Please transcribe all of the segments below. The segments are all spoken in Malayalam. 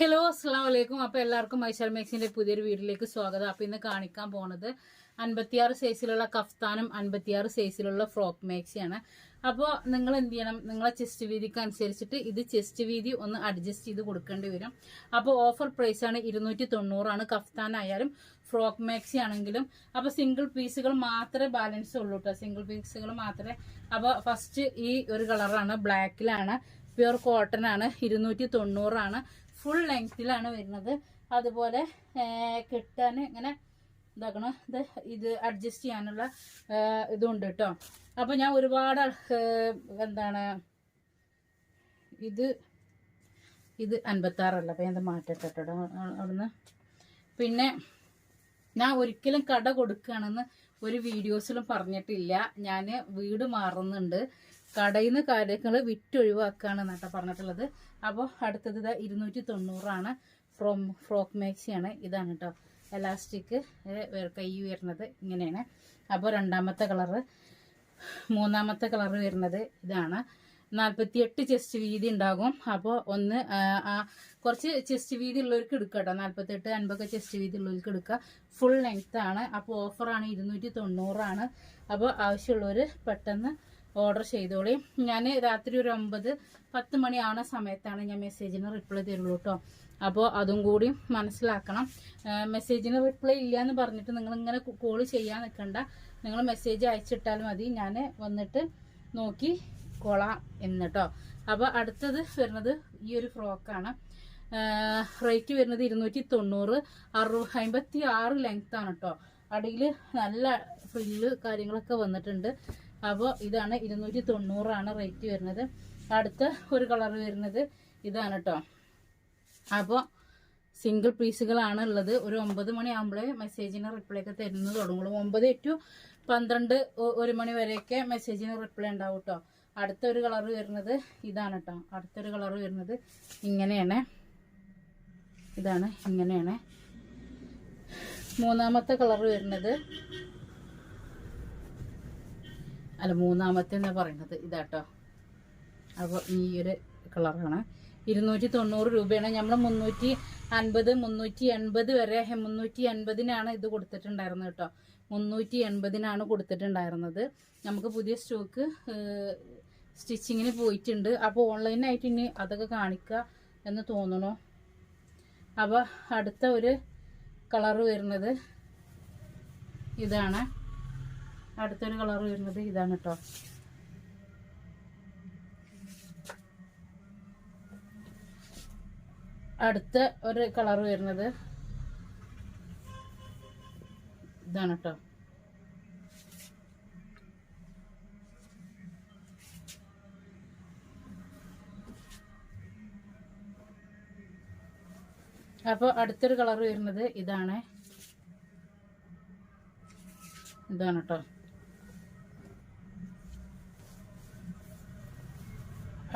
ഹലോ അസ്സാം വലൈക്കും അപ്പോൾ എല്ലാവർക്കും മൈശാൽ മേക്സിന്റെ പുതിയൊരു വീട്ടിലേക്ക് സ്വാഗതം. അപ്പോൾ ഇന്ന് കാണിക്കാൻ പോണത് അൻപത്തിയാറ് സൈസിലുള്ള കഫ്താനും അൻപത്തിയാറ് സൈസിലുള്ള ഫ്രോക്ക് മേക്സിയാണ് അപ്പോൾ നിങ്ങൾ എന്ത് ചെയ്യണം? നിങ്ങളെ ചെസ്റ്റ് വീതിക്ക് അനുസരിച്ചിട്ട് ഇത് ചെസ്റ്റ് വീതി ഒന്ന് അഡ്ജസ്റ്റ് ചെയ്ത് കൊടുക്കേണ്ടി വരും. അപ്പോൾ ഓഫർ പ്രൈസ് ആണ് ഇരുന്നൂറ്റി തൊണ്ണൂറാണ് കഫ്താൻ ആയാലും ഫ്രോക്ക് മാക്സി ആണെങ്കിലും അപ്പോൾ സിംഗിൾ പീസുകൾ മാത്രമേ ബാലൻസ് ഉള്ളൂ കേട്ടോ സിംഗിൾ പീസുകൾ മാത്രമേ അപ്പോൾ ഫസ്റ്റ് ഈ ഒരു കളറാണ് ബ്ലാക്കിലാണ് പ്യുർ കോട്ടൺ ആണ്. ഇരുന്നൂറ്റി തൊണ്ണൂറാണ് ഫുൾ ലെങ്തിലാണ് വരുന്നത്. അതുപോലെ കിട്ടാൻ ഇങ്ങനെ ഇതാക്കണം? ഇത് ഇത് അഡ്ജസ്റ്റ് ചെയ്യാനുള്ള ഇതുണ്ട് കേട്ടോ അപ്പോൾ ഞാൻ ഒരുപാട് എന്താണ് ഇത് ഇത് അൻപത്താറല്ല. അപ്പം ഞാൻ മാറ്റട്ടെ കേട്ടോ അവിടുന്ന്. പിന്നെ ഞാൻ ഒരിക്കലും കട കൊടുക്കുകയാണെന്ന് ഒരു വീഡിയോസിലും പറഞ്ഞിട്ടില്ല. ഞാൻ വീട് മാറുന്നുണ്ട്. കടയിൽ നിന്ന് കാര്യങ്ങൾ വിറ്റൊഴിവാക്കുകയാണ് എന്നാട്ടോ പറഞ്ഞിട്ടുള്ളത്. അപ്പോൾ അടുത്തത് ഇതാ ഇരുന്നൂറ്റി തൊണ്ണൂറാണ് ഫ്രോം ഫ്രോക്ക് മാക്സിയാണ്. ഇതാണ് കേട്ടോ എലാസ്റ്റിക് കൈ വരുന്നത് ഇങ്ങനെയാണ്. അപ്പോൾ രണ്ടാമത്തെ കളറ് മൂന്നാമത്തെ കളറ് വരുന്നത് ഇതാണ്. നാൽപ്പത്തിയെട്ട് ചെസ്റ്റ് വീതി ഉണ്ടാകും. അപ്പോൾ ഒന്ന് കുറച്ച് ചെസ്റ്റ് വീതി ഉള്ളവർക്ക് എടുക്കുക കേട്ടോ നാൽപ്പത്തെട്ട് അൻപതൊക്കെ ചെസ്റ്റ് വീതി ഉള്ളവർക്ക് എടുക്കുക. ഫുൾ ലെങ്ത് ആണ്. അപ്പോൾ ഓഫറാണ് ഇരുന്നൂറ്റി തൊണ്ണൂറാണ് അപ്പോൾ ആവശ്യമുള്ളവർ പെട്ടെന്ന് ഓർഡർ ചെയ്തോളി. ഞാൻ രാത്രി ഒരു ഒമ്പത് പത്ത് മണിയാവുന്ന സമയത്താണ് ഞാൻ മെസ്സേജിന് റിപ്ലൈ തരുള്ളൂ കേട്ടോ അപ്പോൾ അതും കൂടി മനസ്സിലാക്കണം. മെസ്സേജിന് റിപ്ലൈ ഇല്ല എന്ന് പറഞ്ഞിട്ട് നിങ്ങൾ ഇങ്ങനെ കോൾ ചെയ്യാൻ നിൽക്കണ്ട നിങ്ങൾ മെസ്സേജ് അയച്ചിട്ടാൽ മതി. ഞാൻ വന്നിട്ട് നോക്കി കൊള്ളാം എന്നിട്ടോ അപ്പോൾ അടുത്തത് വരുന്നത് ഈ ഒരു ഫ്രോക്കാണ്. റേറ്റ് വരുന്നത് ഇരുന്നൂറ്റി തൊണ്ണൂറ് അറു അമ്പത്തി ആറ് ലെങ്ത്താണ് കേട്ടോ അടിയിൽ നല്ല ഫ്രില്ല് കാര്യങ്ങളൊക്കെ വന്നിട്ടുണ്ട്. അപ്പോൾ ഇതാണ് ഇരുന്നൂറ്റി തൊണ്ണൂറാണ് റേറ്റ് വരുന്നത്. അടുത്ത ഒരു കളർ വരുന്നത് ഇതാണ് കേട്ടോ അപ്പോൾ സിംഗിൾ പീസുകളാണ് ഉള്ളത്. ഒരു ഒമ്പത് മണിയാകുമ്പോഴേ മെസ്സേജിന് റിപ്ലൈ ഒക്കെ തരുന്നത് തുടങ്ങുള്ളൂ. ഒമ്പത് ടു പന്ത്രണ്ട് ഒരു മണി വരെയൊക്കെ മെസ്സേജിന് റിപ്ലൈ ഉണ്ടാവും കേട്ടോ അടുത്തൊരു കളർ വരുന്നത് ഇതാണ് കേട്ടോ അടുത്തൊരു കളർ വരുന്നത് ഇങ്ങനെയാണ്. ഇതാണ് ഇങ്ങനെയാണ്. മൂന്നാമത്തെ കളർ വരുന്നത് അല്ല മൂന്നാമത്തെ എന്നാ പറയുന്നത്. ഇതാട്ടോ. അപ്പോൾ ഈ ഒരു കളറാണ് ഇരുന്നൂറ്റി തൊണ്ണൂറ് രൂപയാണ്. നമ്മൾ മുന്നൂറ്റി അൻപത് മുന്നൂറ്റി എൺപത് വരെ മുന്നൂറ്റി എൺപതിനാണ് ഇത് കൊടുത്തിട്ടുണ്ടായിരുന്നത് കേട്ടോ. മുന്നൂറ്റി എൺപതിനാണ് കൊടുത്തിട്ടുണ്ടായിരുന്നത്. നമുക്ക് പുതിയ സ്റ്റോക്ക് സ്റ്റിച്ചിങ്ങിന് പോയിട്ടുണ്ട്. അപ്പോൾ ഓൺലൈനായിട്ട് ഇനി അതൊക്കെ കാണിക്കുക എന്ന് തോന്നണു അപ്പോൾ അടുത്ത ഒരു കളറ് വരുന്നത് ഇതാണ്. അടുത്തൊരു കളർ വരുന്നത് ഇതാണ് കേട്ടോ. അടുത്ത ഒരു കളർ വരുന്നത് ഇതാണ് കേട്ടോ. അപ്പോൾ അടുത്തൊരു കളർ വരുന്നത് ഇതാണ്. ഇതാണ് കേട്ടോ.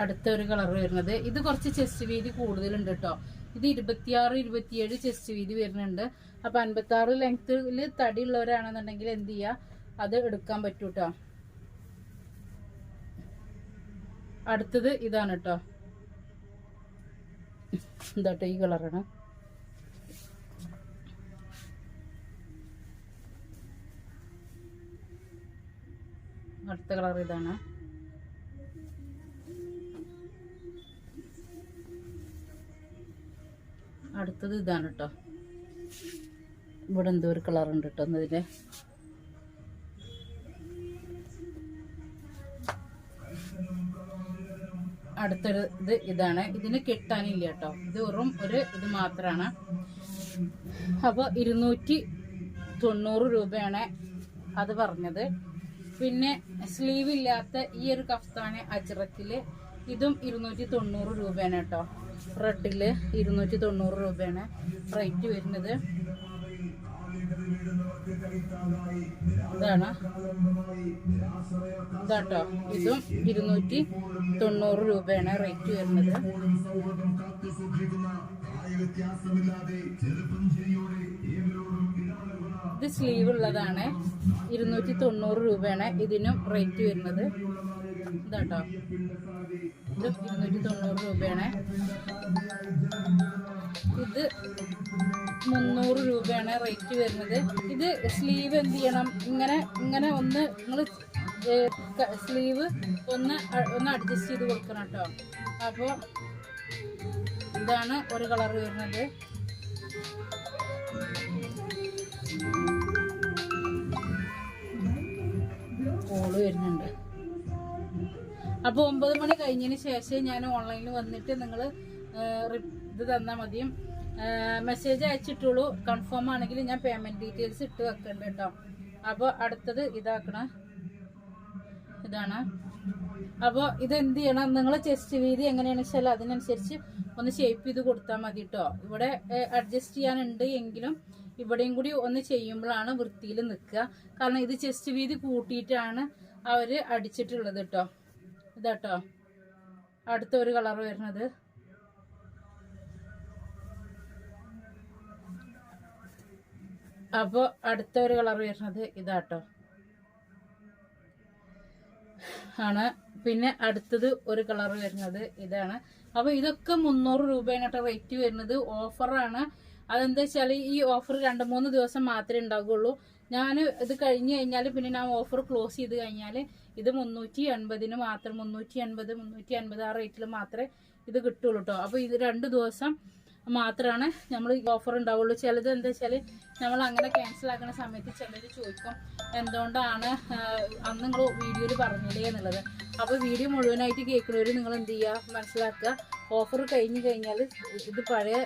അടുത്ത ഒരു കളർ വരുന്നത്. ഇത് കുറച്ച് ചെസ്റ്റ് വീതി കൂടുതലുണ്ട് കേട്ടോ ഇത് ഇരുപത്തിയാറ് ഇരുപത്തിയേഴ് ചെസ്റ്റ് വീതി വരുന്നുണ്ട്. അപ്പൊ അൻപത്തി ആറ് ലെങ്ത്തിൽ തടി ഉള്ളവരാണെന്നുണ്ടെങ്കിൽ എന്ത് ചെയ്യാ? അത് എടുക്കാൻ പറ്റൂ കേട്ടോ അടുത്തത് ഇതാണ് കേട്ടോ ഇതാട്ടോ ഈ കളറാണ്. അടുത്ത കളർ ഇതാണ്. അടുത്തത് ഇതാണ് കേട്ടോ ഇവിടെ എന്തോ ഒരു കളർ ഉണ്ട് കേട്ടോ എന്നതിന്റെ അടുത്തൊരു ഇത് ഇതാണ്. ഇതിന് കെട്ടാനില്ല കേട്ടോ ഇത് വെറും ഒരു ഇത് മാത്രമാണ് അപ്പോൾ ഇരുന്നൂറ്റി തൊണ്ണൂറ് രൂപയാണ് അത് പറഞ്ഞത്. പിന്നെ സ്ലീവ് ഇല്ലാത്ത ഈ ഒരു കഫ്താന് അജ്രത്തിൽ ഇതും ഇരുന്നൂറ്റി തൊണ്ണൂറ് രൂപയാണ് കേട്ടോ റെഡിൽ ഇരുന്നൂറ്റി തൊണ്ണൂറ് രൂപയാണ് റേറ്റ് വരുന്നത്. ഇതാണ്. ഇതാട്ടോ. ഇതും ഇരുന്നൂറ്റി തൊണ്ണൂറ് രൂപയാണ് റേറ്റ് വരുന്നത്. ഇത് സ്ലീവ് ഉള്ളതാണ്. ഇരുന്നൂറ്റി തൊണ്ണൂറ് രൂപയാണ് ഇതിനും റേറ്റ് വരുന്നത്. ഇതാട്ടോ. ഇത് ഇരുന്നൂറ്റി തൊണ്ണൂറ് രൂപയാണ്. ഇത് മുന്നൂറ് രൂപയാണ് റേറ്റ് വരുന്നത്. ഇത് സ്ലീവ് എന്ത് ചെയ്യണം? ഇങ്ങനെ ഇങ്ങനെ ഒന്ന് നിങ്ങൾ സ്ലീവ് ഒന്ന് ഒന്ന് അഡ്ജസ്റ്റ് ചെയ്ത് കൊടുക്കണം കേട്ടോ. അപ്പോൾ ഇതാണ് ഒരു കളർ വരുന്നത്. അപ്പോൾ ഒമ്പത് മണി കഴിഞ്ഞതിന് ശേഷം ഞാൻ ഓൺലൈനിൽ വന്നിട്ട് നിങ്ങൾ ഇത് തന്നാൽ മതിയും മെസ്സേജ് അയച്ചിട്ടുള്ളൂ. കൺഫേം ആണെങ്കിൽ ഞാൻ പേയ്മെന്റ് ഡീറ്റെയിൽസ് ഇട്ട് വെക്കണ്ട കേട്ടോ അപ്പോൾ അടുത്തത് ഇതാക്കണ. ഇതാണ്. അപ്പോൾ ഇത് എന്ത് ചെയ്യണം? നിങ്ങൾ ചെസ്റ്റ് വീതി എങ്ങനെയാണെന്ന് വെച്ചാൽ അതിനനുസരിച്ച് ഒന്ന് ഷേപ്പ് ചെയ്ത് കൊടുത്താൽ മതി കേട്ടോ ഇവിടെ അഡ്ജസ്റ്റ് ചെയ്യാനുണ്ട് എങ്കിലും ഇവിടെയും കൂടി ഒന്ന് ചെയ്യുമ്പോഴാണ് വൃത്തിയിൽ നിൽക്കുക. കാരണം ഇത് ചെസ്റ്റ് വീതി കൂട്ടിയിട്ടാണ് അവർ അടിച്ചിട്ടുള്ളത് കേട്ടോ ഇതാട്ടോ. അടുത്ത ഒരു കളർ വരുന്നത്. അപ്പോൾ അടുത്ത ഒരു കളർ വരുന്നത് ഇതാട്ടോ. ആണ്. പിന്നെ അടുത്തത് ഒരു കളർ വരുന്നത് ഇതാണ്. അപ്പോൾ ഇതൊക്കെ മുന്നൂറ് രൂപയാണ് കേട്ടോ റേറ്റ് വരുന്നത് ഓഫറാണ്. അതെന്താ വെച്ചാൽ ഈ ഓഫർ രണ്ട് മൂന്ന് ദിവസം മാത്രമേ ഉണ്ടാകുള്ളൂ ഞാൻ ഇത് കഴിഞ്ഞ് കഴിഞ്ഞാൽ പിന്നെ ഞാൻ ഓഫർ ക്ലോസ് ചെയ്ത് കഴിഞ്ഞാൽ ഇത് മുന്നൂറ്റി എൺപതിന് മാത്രം മുന്നൂറ്റി എൺപത് മുന്നൂറ്റി അൻപത് ആ റേറ്റിൽ മാത്രമേ ഇത് കിട്ടുള്ളൂ കേട്ടോ അപ്പോൾ ഇത് രണ്ട് ദിവസം മാത്രമാണ് നമ്മൾ ഓഫർ ഉണ്ടാവുള്ളൂ. ചിലത് എന്താ വെച്ചാൽ നമ്മൾ അങ്ങനെ ക്യാൻസൽ ആക്കുന്ന സമയത്ത് ചിലർ ചോദിക്കും എന്തുകൊണ്ടാണ് അന്ന് നിങ്ങൾ വീഡിയോയിൽ പറഞ്ഞില്ലേ എന്നുള്ളത്. അപ്പോൾ വീഡിയോ മുഴുവനായിട്ട് കേൾക്കുന്നവർ നിങ്ങൾ എന്ത് ചെയ്യുക മനസ്സിലാക്കുക. ഓഫർ കഴിഞ്ഞ് കഴിഞ്ഞാൽ ഇത് പഴയ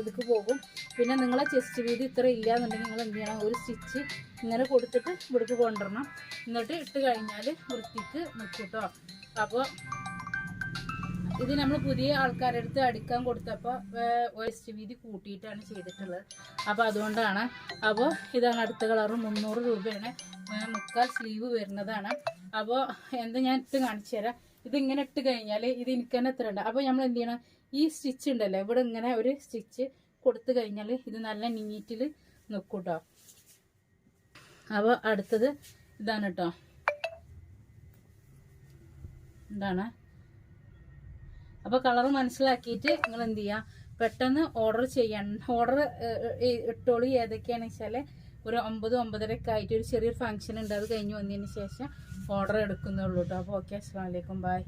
ഇതിക്ക് പോകും. പിന്നെ നിങ്ങളെ ചെസ്റ്റ് വീതി ഇത്ര ഇല്ല എന്നുണ്ടെങ്കിൽ നിങ്ങൾ എന്ത് ചെയ്യണം? ഒരു സ്റ്റിച്ച് ഇങ്ങനെ കൊടുത്തിട്ട് ഇവിടേക്ക് കൊണ്ടുവരണം. എന്നിട്ട് ഇട്ട് കഴിഞ്ഞാൽ വൃത്തിക്ക് നിൽക്കും കേട്ടോ അപ്പോൾ ഇത് നമ്മൾ പുതിയ ആൾക്കാരുടെ അടുത്ത് അടിക്കാൻ കൊടുത്തപ്പോൾ വേസ്റ്റ് വീതി കൂട്ടിയിട്ടാണ് ചെയ്തിട്ടുള്ളത്. അപ്പോൾ അതുകൊണ്ടാണ്. അപ്പോൾ ഇതാണ് അടുത്ത കളറ് മുന്നൂറ് രൂപയാണ്. മുക്കാൽ സ്ലീവ് വരുന്നതാണ്. അപ്പോൾ എന്താ ഞാൻ ഇട്ട് കാണിച്ചു തരാം. ഇതിങ്ങനെ ഇട്ട് കഴിഞ്ഞാൽ ഇത് എനിക്ക് തന്നെ എത്ര ഉണ്ട്? അപ്പോൾ നമ്മൾ എന്ത് ചെയ്യണം? ഈ സ്റ്റിച്ച് ഉണ്ടല്ലോ ഇവിടെ ഇങ്ങനെ ഒരു സ്റ്റിച്ച് കൊടുത്തു കഴിഞ്ഞാൽ ഇത് നല്ല നീറ്റിൽ നിൽക്കും കേട്ടോ അപ്പോൾ അടുത്തത് ഇതാണ് കേട്ടോ ഇതാണ്. അപ്പോൾ കളർ മനസ്സിലാക്കിയിട്ട് നിങ്ങൾ എന്ത് ചെയ്യുക പെട്ടെന്ന് ഓർഡർ ചെയ്യാൻ ഓർഡർ ഇട്ടോളി. ഏതൊക്കെയാണെന്ന് വെച്ചാൽ ഒരു ഒമ്പത് ഒമ്പതരയൊക്കെ ആയിട്ട് ഒരു ചെറിയൊരു ഫംഗ്ഷൻ ഉണ്ട്. അത് കഴിഞ്ഞ് വന്നതിന് ശേഷം ഓർഡർ എടുക്കുന്നുള്ളൂ കേട്ടോ അപ്പോൾ ഓക്കെ അസ്സാം വലൈക്കും ബായ്